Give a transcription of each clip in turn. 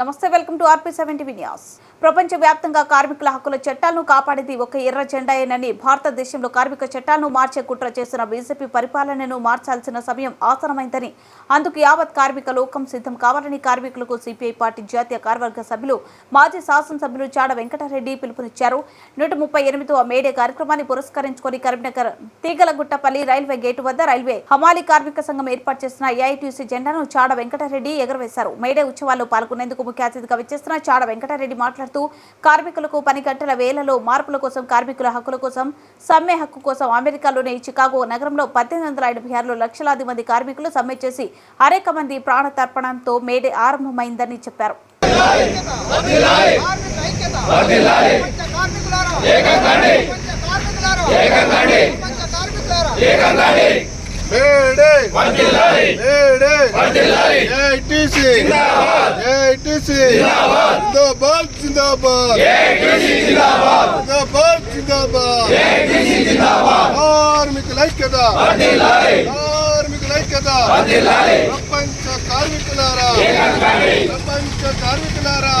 నమస్తే welcome to RP seventy news. ప్రపంచవ్యాప్తంగా కార్మికుల హక్కుల చట్టాలను కాపాడేది ఒక ఎర్ర జెండాయేనని భారతదేశంలో కార్మిక చట్టాలను మార్చే కుట్ర చేసిన బీజేపీ పరిపాలనను మార్చాల్సిన సమయం ఆసనమైందని అందుకు యావత్ కార్మిక లోకం సిద్ధం కావాలని కార్మికులకు సిపిఐ పార్టీ జాతీయ కార్యవర్గ సభ్యులు మాజీ శాసనసభ్యులు చాడ వెంకటరెడ్డి పిలుపునిచ్చారు. నూట ముప్పై ఎనిమిదవ మేడే కార్యక్రమాన్ని పురస్కరించుకొని కరీంనగర్ తీగలగుట్టపల్లి రైల్వే గేటు వద్ద రైల్వే హమాలీ కార్మిక సంఘం ఏర్పాటు చేసిన ఏఐటీసీ జెండాను చాడ వెంకటరెడ్డి ఎగరవేశారు. మేడే ఉత్సవాల్లో పాల్గొనేందుకు ముఖ్య అతిథిగా విచ్చేస్తున్న చాడ వెంకటరెడ్డి మాట్లాడుతూ కార్మికులకు పని గంటల వేలలో మార్పుల కోసం కార్మికుల హక్కుల కోసం సమ్మె హక్కు కోసం అమెరికాలోని చికాగో నగరంలో పద్దెనిమిది వందల ఎనభై ఆరులో లక్షలాది మంది కార్మికులు సమ్మె చేసి అనేక మంది ప్రాణ తర్పణంతో మేడే ఆరంభమైందని చెప్పారు. కార్మిక ఏఐటీసీ ఏఐటీసీ జిందాబాద్! జిందాబాద్! జిందాబాద్ జిందాబాద్! కార్మికుల ఐక్యత! కార్మికుల ఐక్యత! ప్రపంచ కార్మికులారా! ప్రపంచ కార్మికులారా!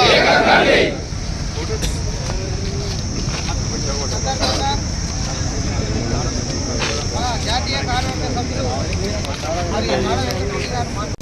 జాతీయ కార్మిక సభ్యులు మరి